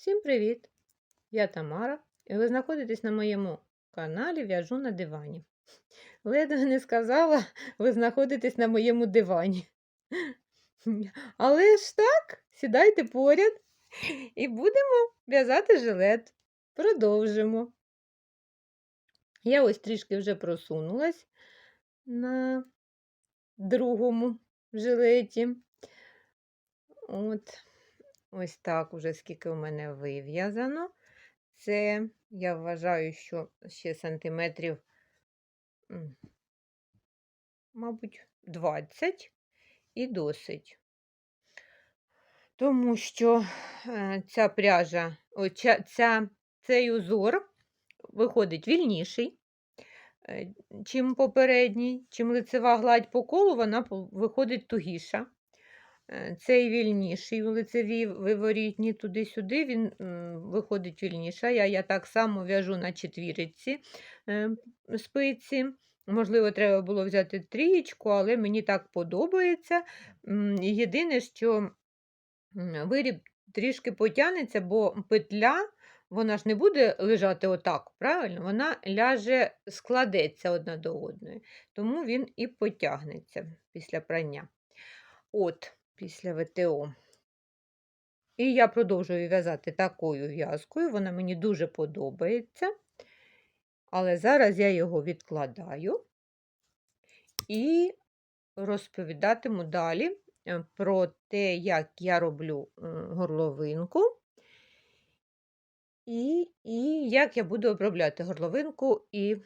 Всім привіт! Я Тамара, і ви знаходитесь на моєму каналі В'яжу на дивані. Ледве не сказала, ви знаходитесь на моєму дивані. Але ж так, сідайте поряд і будемо в'язати жилет. Продовжимо. Я ось трішки вже просунулась на другому жилеті. От. Ось так уже скільки у мене вив'язано. Це, я вважаю, що ще сантиметрів, мабуть, 20 і досить. Тому що е, ця пряжа, о, ця, цей узор виходить вільніший, е, чим попередній, чим лицева гладь по колу, вона виходить тугіша. Е, Цей вільніший у лицевій виворітні туди-сюди, він виходить вільніше. Я, я так само в'яжу на четвірці е, спиці. Можливо, треба було взяти трієчку, але мені так подобається. Єдине, що виріб трішки потягнеться, бо петля. Вона ж не буде лежати отак, правильно? Вона ляже, складеться одна до одної, тому він і потягнеться після прання. От, після ВТО. І я продовжую в'язати такою в'язкою, вона мені дуже подобається. Але зараз я його відкладаю і розповідатиму далі е, про те, як я роблю е, горловинку. І, і як я буду обробляти горловинку і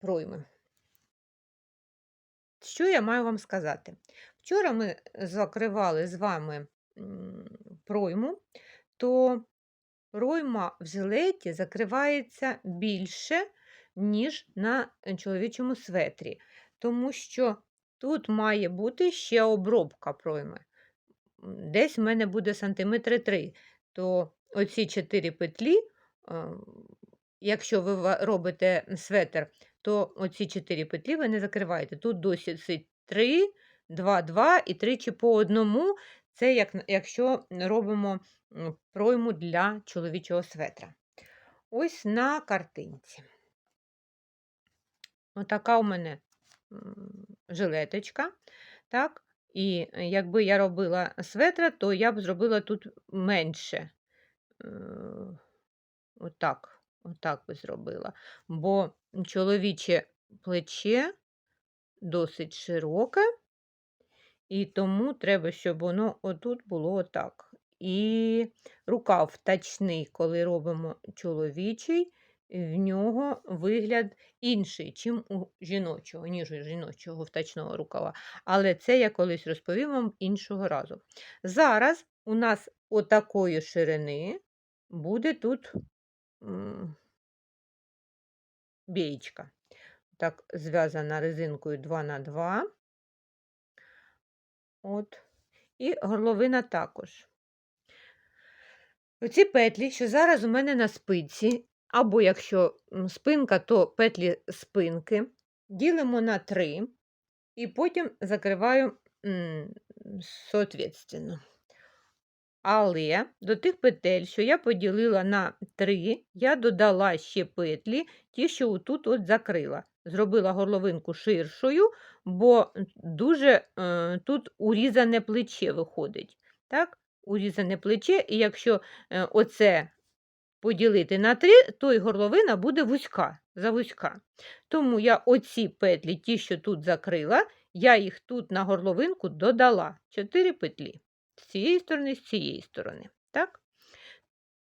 пройми. Що я маю вам сказати? Вчора ми закривали з вами пройму, то пройма в жилеті закривається більше, ніж на чоловічому светрі, тому що тут має бути ще обробка пройми. Десь в мене буде сантиметри 3, то оці 4 петлі, е, якщо ви робите светр, то оці 4 петлі ви не закриваєте. Тут досить 3, 2, 2 і тричі по одному. Це як, якщо робимо пройму для чоловічого светра. Ось на картинці. Отака у мене жилеточка. Так? І е, якби я робила светра, то я б зробила тут менше. Е, Отак, отак би зробила. Бо чоловіче плече досить широке, і тому треба, щоб воно отут було отак. І рукав тачний, коли робимо чоловічий, в нього вигляд інший, чим у жіночого, ніж у жіночого втачного рукава. Але це я колись розповім вам іншого разу. Зараз у нас отакої ширини буде тут бієчка. Так, зв'язана резинкою 2 на 2 От. І горловина також. Оці петлі, що зараз у мене на спинці, або якщо спинка, то петлі спинки, ділимо на три, і потім закриваю соответственно. Але до тих петель, що я поділила на 3, я додала ще петлі, ті, що отут от закрила. Зробила горловинку ширшою, бо дуже е, тут урізане плече виходить. Так? Урізане плече, і якщо е, оце поділити на 3, то й горловина буде вузька, завузька. Тому я оці петлі, ті, що тут закрила, я їх тут на горловинку додала 4 петлі цієї сторони, з цієї сторони. Так?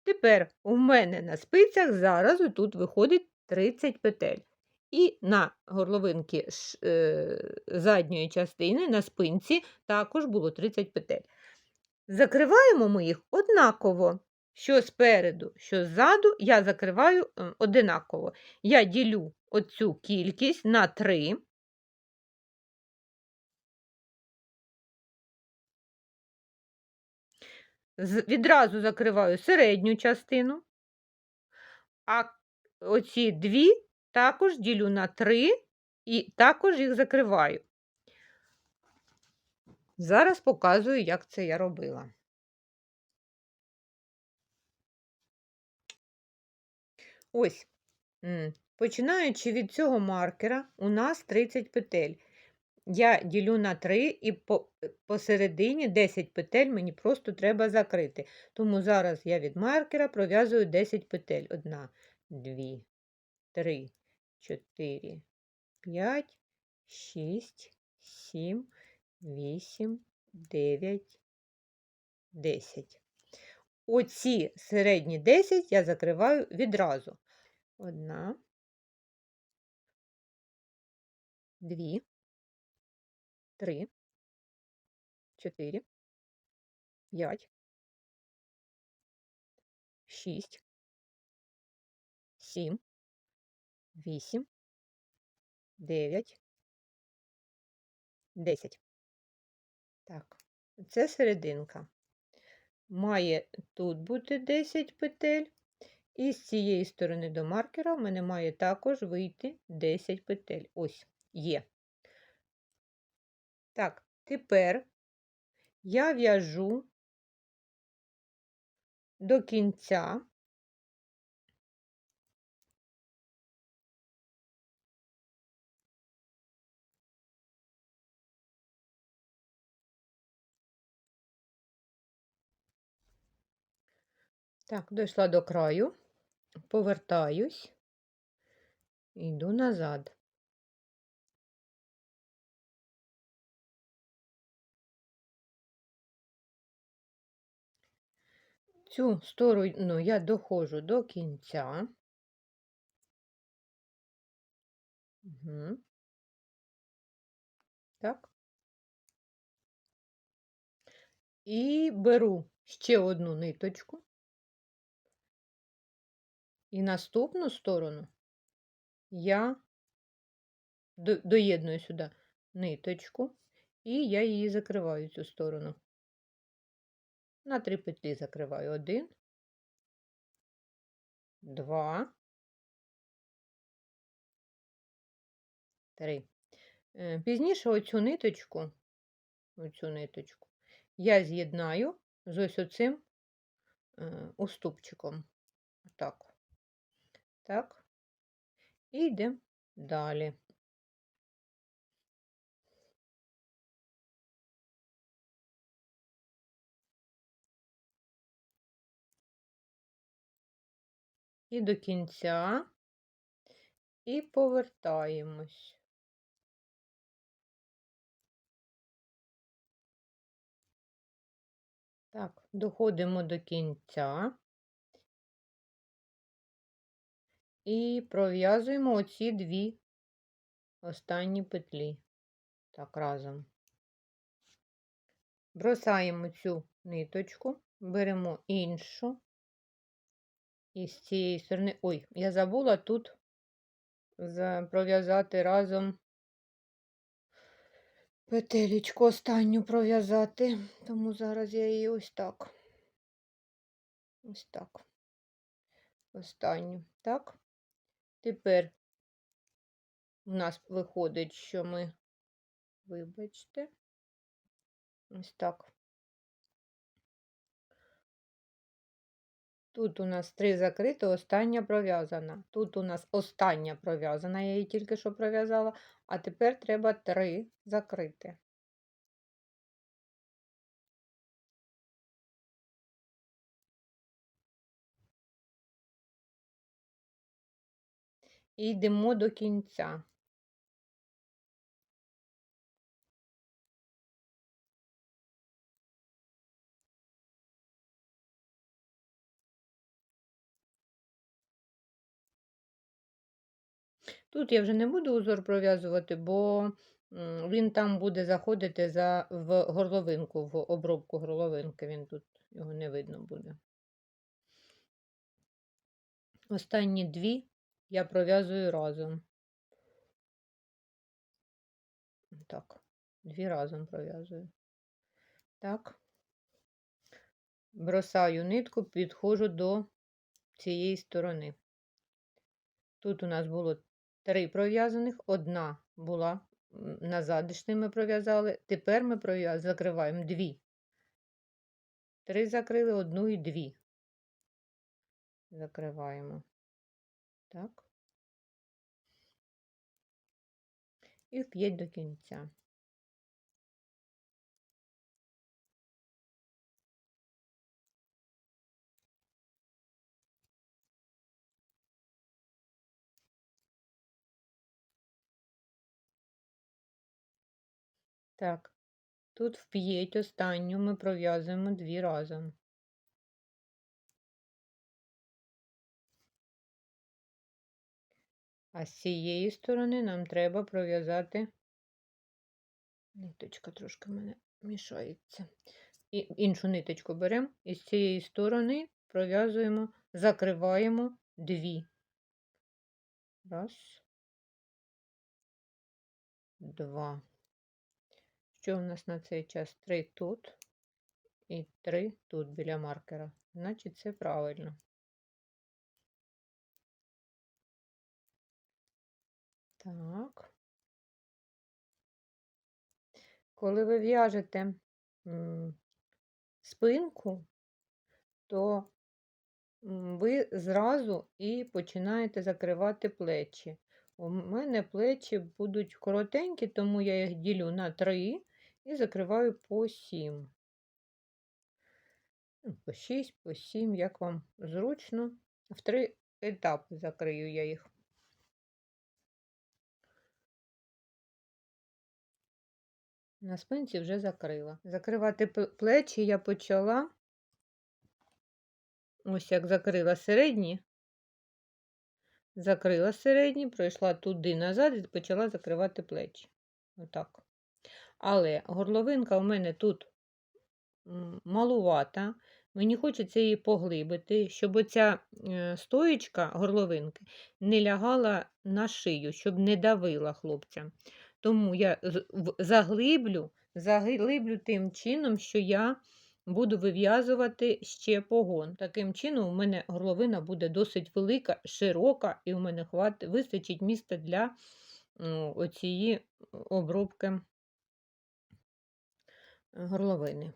Тепер у мене на спицях зараз тут виходить 30 петель. І на горловинки е, задньої частини, на спинці, також було 30 петель. Закриваємо ми їх однаково. Що спереду, що ззаду, я закриваю одинаково. Я ділю оцю кількість на 3. відразу закриваю середню частину, а оці дві також ділю на три і також їх закриваю. Зараз показую, як це я робила. Ось, починаючи від цього маркера, у нас 30 петель. Я ділю на 3 і е, посередині 10 петель мені просто треба закрити. Тому зараз я від маркера пров'язую 10 петель. Одна, дві, три, чотири, п'ять, шість, сім, вісім, дев'ять, десять. Оці середні 10 я закриваю відразу. Одна, дві, три, чотири, п'ять, шість, сім, вісім, дев'ять, десять. Так, це серединка. Має тут бути 10 петель. І з цієї сторони до маркера в мене має також вийти 10 петель. Ось є. Так, тепер я в'яжу до кінця. Так, дійшла до краю, повертаюсь, йду назад. Цю сторону я доходжу до кінця. Угу. Так. І беру ще одну ниточку. І наступну сторону я доєдную сюди ниточку, і я її закриваю цю сторону. На три петлі закриваю один, два, три. Е, пізніше оцю ниточку, оцю ниточку я з'єднаю з ось оцим е, уступчиком. Так. Так. І йдемо далі. І до кінця, і повертаємось. Так, доходимо до кінця. І пров'язуємо оці дві останні петлі. Так, разом. Бросаємо цю ниточку, беремо іншу. І з цієї сторони. Ой, я забула тут пров'язати разом петелечку останню пров'язати, тому зараз я її ось так. Ось так. Останню. Так. Тепер у нас виходить, що ми, вибачте, ось так. Тут у нас три закрити, остання пров'язана. Тут у нас остання пров'язана, я її тільки що пров'язала, а тепер треба три закрити. і йдемо до кінця. Тут я вже не буду узор пров'язувати, бо він там буде заходити за, в горловинку, в обробку горловинки, він тут його не видно буде. Останні дві я пров'язую разом. Так, дві разом пров'язую. Так, бросаю нитку, підходжу до цієї сторони. Тут у нас було три пров'язаних, одна була назадишні ми пров'язали. Тепер ми закриваємо дві. Три закрили, одну і дві. Закриваємо. Так. І п'ять до кінця. Так, тут вп'єть останню ми пров'язуємо дві разом. А з цієї сторони нам треба пров'язати ниточка трошки в мене мішається. І іншу ниточку беремо і з цієї сторони пров'язуємо, закриваємо дві. Раз, два. Що у нас на цей час? Три тут і три тут біля маркера. Значить, це правильно. Так. Коли ви в'яжете спинку, то ви зразу і починаєте закривати плечі. У мене плечі будуть коротенькі, тому я їх ділю на три і закриваю по сім. Ну, по шість, по сім, як вам зручно. В три етапи закрию я їх. На спинці вже закрила. Закривати плечі я почала. Ось як закрила середні, закрила середні, пройшла туди назад і почала закривати плечі. Отак. Але горловинка у мене тут малувата. Мені хочеться її поглибити, щоб оця е, стоєчка горловинки не лягала на шию, щоб не давила хлопця. Тому я заглиблю, заглиблю тим чином, що я буду вив'язувати ще погон. Таким чином, у мене горловина буде досить велика, широка, і у мене вистачить місця для оцієї обробки горловини.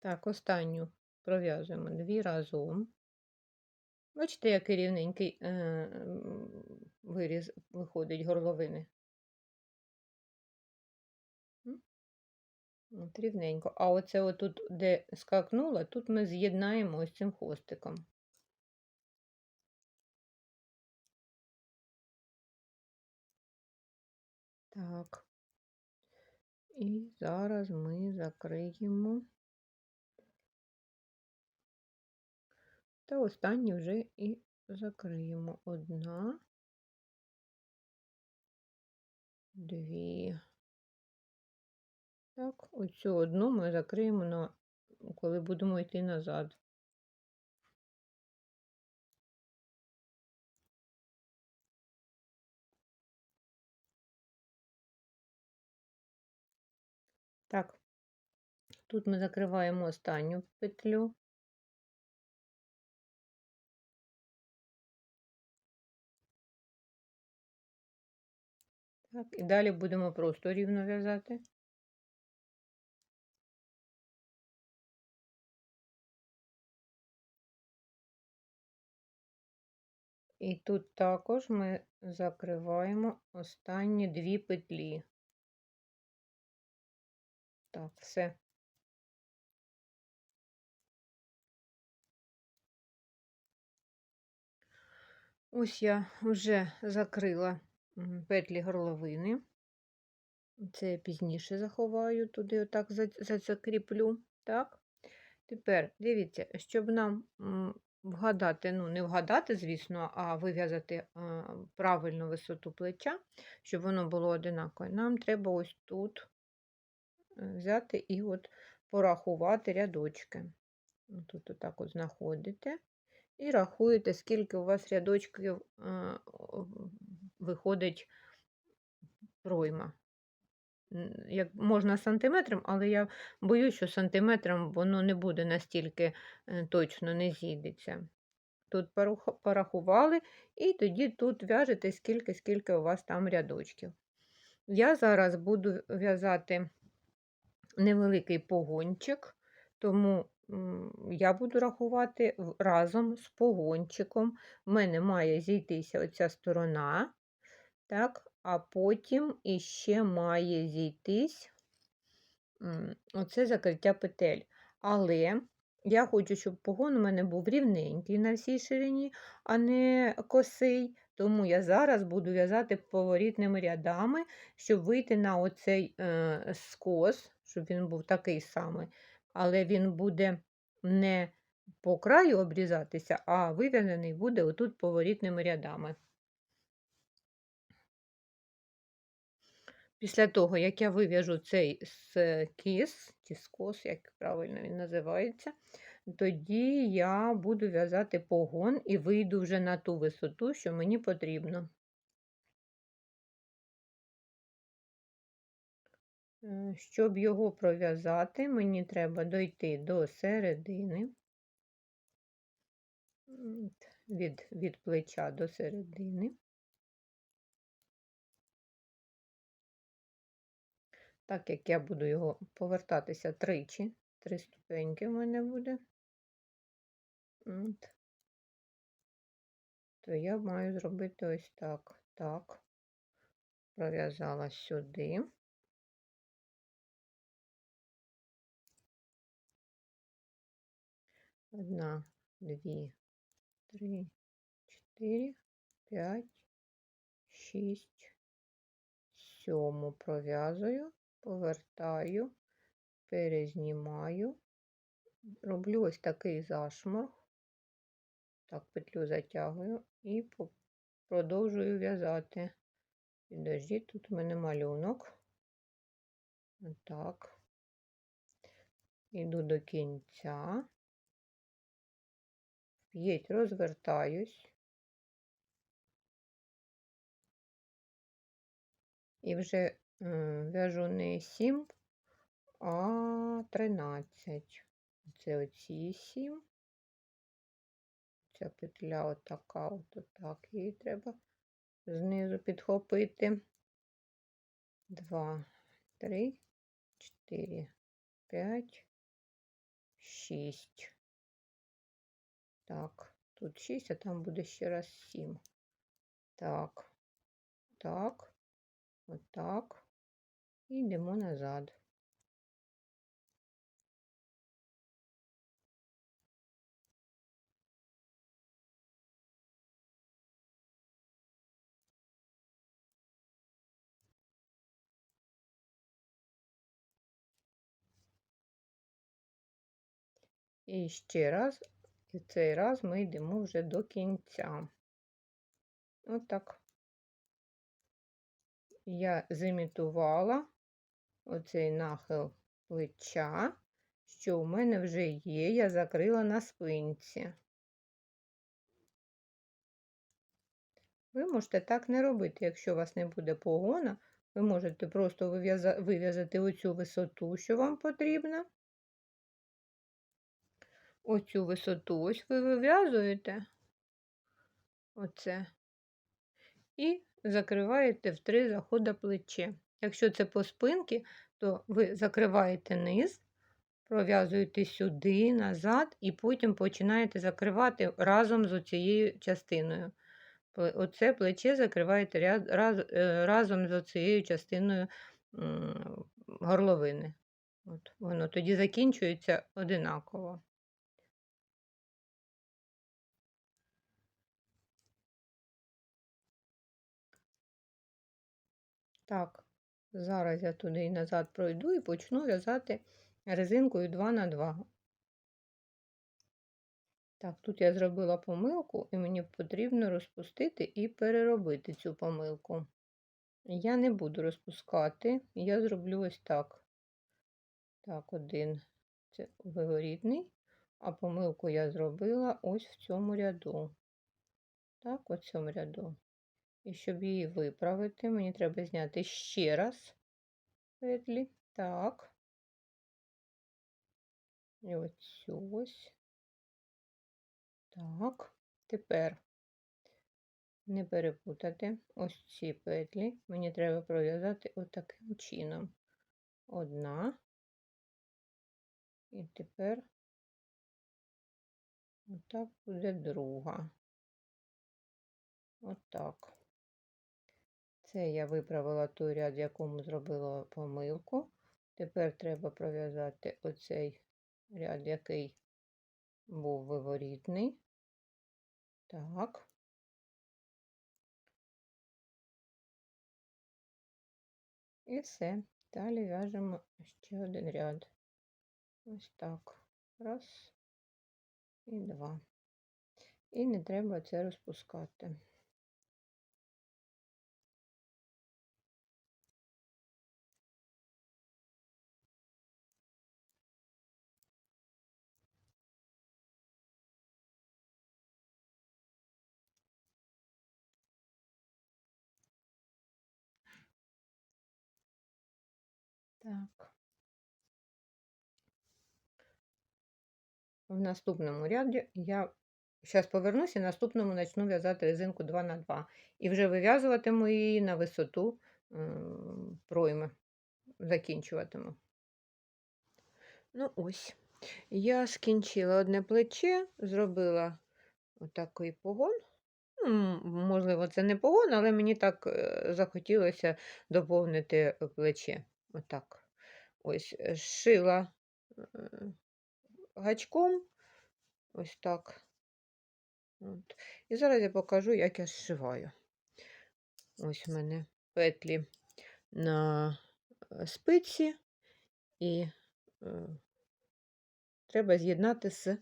Так, останню пров'язуємо дві разом. Бачите, який рівненький е, виріз виходить горловини. От рівненько. А оце отут, де скакнула, тут ми з'єднаємо ось цим хвостиком. Так. І зараз ми закриємо. Та останні вже і закриємо. Одна, дві. Так, оцю одну ми закриємо, на, коли будемо йти назад. Так, тут ми закриваємо останню петлю. Так, і далі будемо просто рівно в'язати. І тут також ми закриваємо останні дві петлі. Так, все. Ось я вже закрила петлі горловини. Це я пізніше заховаю, туди отак закріплю. Так? Тепер дивіться, щоб нам вгадати, ну, не вгадати, звісно, а вив'язати правильну висоту плеча, щоб воно було одинакове, нам треба ось тут взяти і от порахувати рядочки. Тут отак от знаходите і рахуєте, скільки у вас рядочків виходить пройма. Як можна сантиметром, але я боюсь, що сантиметром воно не буде настільки е, точно не зійдеться. Тут порахували, і тоді тут в'яжете скільки, скільки у вас там рядочків. Я зараз буду в'язати невеликий погончик, тому я буду рахувати разом з погончиком. У мене має зійтися оця сторона, так, а потім іще має зійтись оце закриття петель. Але я хочу, щоб погон у мене був рівненький на всій ширині, а не косий. Тому я зараз буду в'язати поворітними рядами, щоб вийти на оцей е, скос, щоб він був такий самий. Але він буде не по краю обрізатися, а вив'язаний буде отут поворітними рядами. Після того, як я вив'яжу цей скіс, чи скос, як правильно він називається, тоді я буду в'язати погон і вийду вже на ту висоту, що мені потрібно. Е, щоб його пров'язати, мені треба дойти до середини, від, від плеча до середини. Так як я буду його повертатися тричі, три ступеньки в мене буде, От. то я маю зробити ось так. Так, пров'язала сюди. Одна, дві, три, чотири, п'ять, шість, сьому пров'язую повертаю, перезнімаю, роблю ось такий зашморг, так, петлю затягую і продовжую в'язати. Підождіть, тут у мене малюнок. Отак. Іду до кінця, п'ять розвертаюсь. І вже в'яжу не 7, а 13. Це оці 7. Ця петля отака, от отак її треба знизу підхопити. 2, 3, 4, 5, 6. Так, тут 6, а там буде ще раз 7. Так, так, отак і йдемо назад. І ще раз, і цей раз ми йдемо вже до кінця. Отак. Я зімітувала оцей нахил плеча, що у мене вже є, я закрила на спинці. Ви можете так не робити, якщо у вас не буде погона, ви можете просто вив'язати оцю висоту, що вам потрібно. Оцю висоту ось ви вив'язуєте оце і закриваєте в три заходи плече. Якщо це по спинці, то ви закриваєте низ, пров'язуєте сюди, назад, і потім починаєте закривати разом з цією частиною. Оце плече закриваєте ряд, раз, е, разом з цією частиною горловини. От, Воно тоді закінчується одинаково. Так, Зараз я туди і назад пройду і почну в'язати резинкою 2 на 2. Так, тут я зробила помилку, і мені потрібно розпустити і переробити цю помилку. Я не буду розпускати, я зроблю ось так. Так, один це виворітний, а помилку я зробила ось в цьому ряду. Так, в цьому ряду. І щоб її виправити, мені треба зняти ще раз петлі. Так. І оцю ось. Так. Тепер не перепутати ось ці петлі. Мені треба пров'язати отаким чином. Одна, І тепер отак буде друга. Отак. Це я виправила той ряд, якому зробила помилку. Тепер треба пров'язати оцей ряд, який був виворітний. Так. І все. Далі в'яжемо ще один ряд. Ось так. Раз і два. І не треба це розпускати. Так. В наступному ряді я зараз повернуся і наступному почну в'язати резинку 2 на 2 І вже вив'язуватиму її на висоту пройми. Закінчуватиму. Ну, ось. Я скінчила одне плече, зробила отакий погон. Ну, можливо, це не погон, але мені так е, захотілося доповнити плече. Отак. Ось е, зшила е, гачком. Ось так. От. І зараз я покажу, як я зшиваю. Ось у мене петлі на е, спиці, і е, треба з'єднати з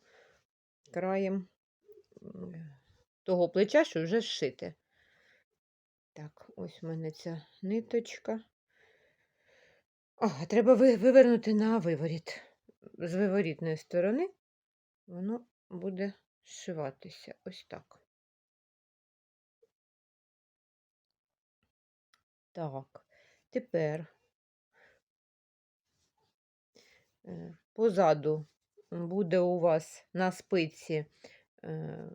краєм того плеча, що вже зшите. Так, ось у мене ця ниточка. Ага, треба ви- вивернути на виворіт. З виворітної сторони воно буде зшиватися. Ось так. Так, тепер е, позаду буде у вас на спиці е,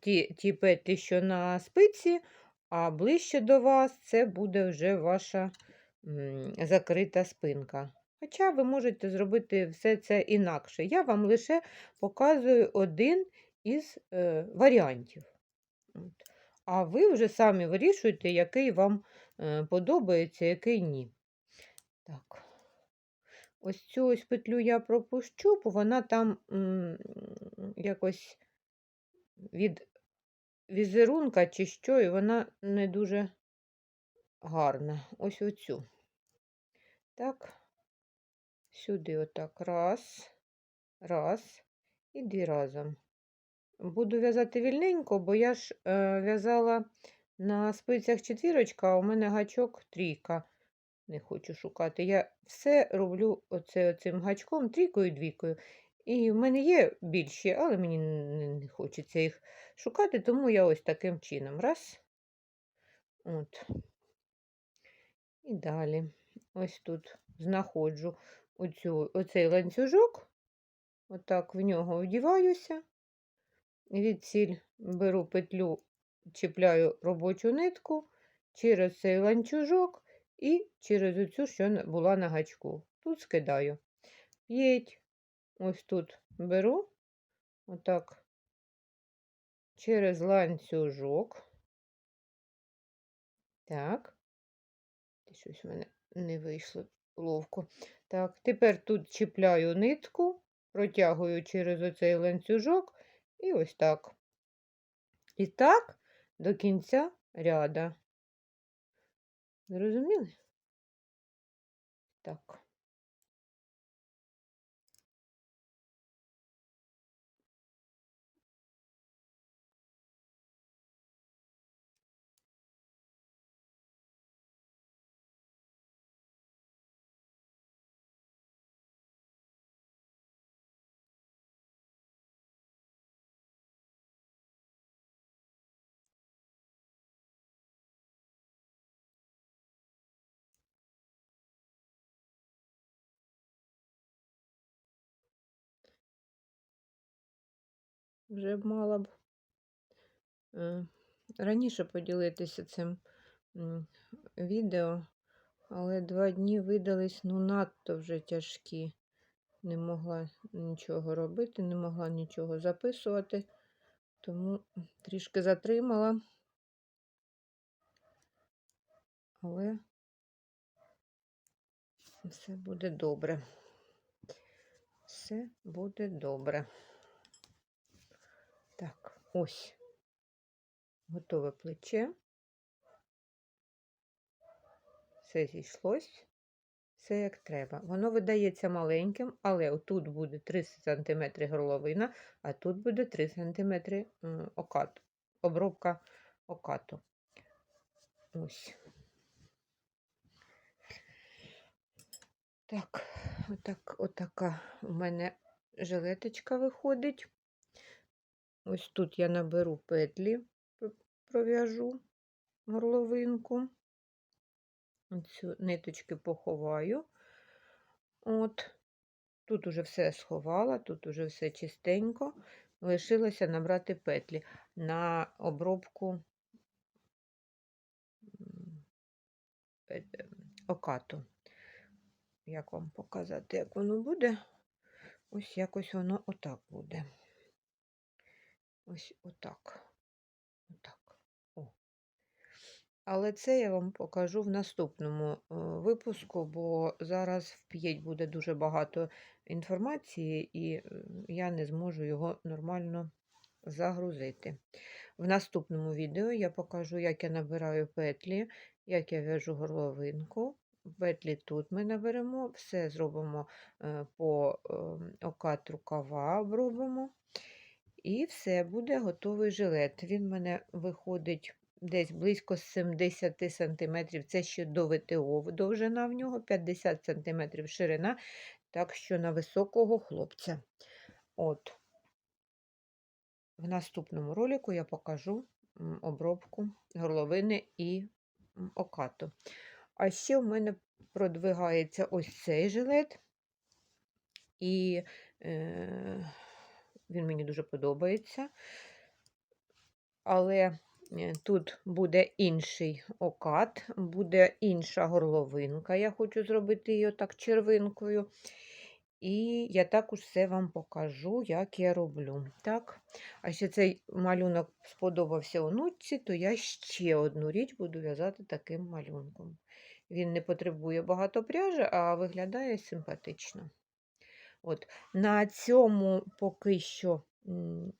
ті, ті петлі, що на спиці, а ближче до вас це буде вже ваша закрита спинка. Хоча ви можете зробити все це інакше. Я вам лише показую один із е, варіантів. А ви вже самі вирішуєте, який вам е, подобається, який ні. Так. Ось цю ось петлю я пропущу, бо вона там м, якось від візерунка чи що, і вона не дуже гарна. Ось оцю. Так, сюди отак. Раз, раз і дві разом. Буду в'язати вільненько, бо я ж е, в'язала на спицях четвірочка, а у мене гачок трійка. Не хочу шукати. Я все роблю оце, оцим гачком, трійкою двійкою. І в мене є більші, але мені не, хочеться їх шукати, тому я ось таким чином. Раз. От. І далі. Ось тут знаходжу оцю, оцей ланцюжок, отак в нього вдіваюся. Від ціль беру петлю, чіпляю робочу нитку через цей ланцюжок і через оцю, що була на гачку. Тут скидаю. П'ять. Ось тут беру, отак, через ланцюжок. Так. Щось в мене не вийшло ловко. Так, тепер тут чіпляю нитку, протягую через оцей ланцюжок і ось так. І так до кінця ряда. Зрозуміли? Так. Вже б мала б е, раніше поділитися цим відео, але два дні видались ну надто вже тяжкі. не могла нічого робити, не могла нічого записувати, тому трішки затримала. Але все буде добре. Все буде добре. Так, ось. Готове плече. Все зійшлось. Все як треба. Воно видається маленьким, але отут буде 3 см горловина, а тут буде 3 см окат, обробка окату. Ось. Так, отак, отака у мене жилеточка виходить. Ось тут я наберу петлі, пров'яжу горловинку. Цю ниточки поховаю. От. Тут уже все сховала, тут уже все чистенько. Лишилося набрати петлі на обробку е, е, окату. Як вам показати, як воно буде? Ось якось воно отак буде. Ось отак. Отак. О. Але це я вам покажу в наступному е, випуску, бо зараз в п'ять буде дуже багато інформації, і е, я не зможу його нормально загрузити. В наступному відео я покажу, як я набираю петлі, як я в'яжу горловинку. Петлі тут ми наберемо, все зробимо е, по ем, окат рукава, обробимо. І все, буде готовий жилет. Він в мене виходить десь близько 70 см. Це ще до ВТО довжина в нього, 50 см ширина, так що на високого хлопця. От. В наступному ролику я покажу обробку горловини і окату. А ще в мене продвигається ось цей жилет. І е, він мені дуже подобається. Але е, тут буде інший окат, буде інша горловинка. Я хочу зробити її так червинкою. І я також все вам покажу, як я роблю. Так? А ще цей малюнок сподобався онучці, то я ще одну річ буду в'язати таким малюнком. Він не потребує багато пряжі, а виглядає симпатично. От, На цьому поки що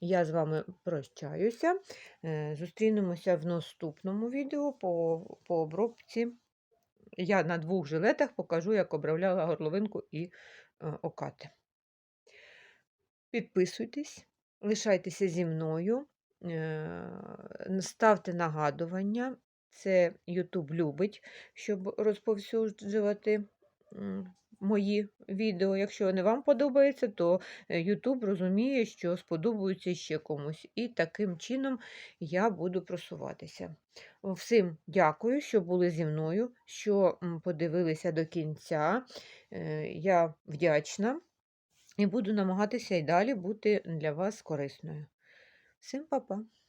я з вами прощаюся. Е, Зустрінемося в наступному відео по, по обробці. Я на двох жилетах покажу, як обробляла горловинку і е, окати. Підписуйтесь, лишайтеся зі мною, е, ставте нагадування. Це YouTube любить, щоб розповсюджувати мої відео. Якщо не вам подобається, то е, YouTube розуміє, що сподобається ще комусь. І таким чином я буду просуватися. Всім дякую, що були зі мною, що подивилися до кінця. Е, Я вдячна і буду намагатися і далі бути для вас корисною. Всім па-па!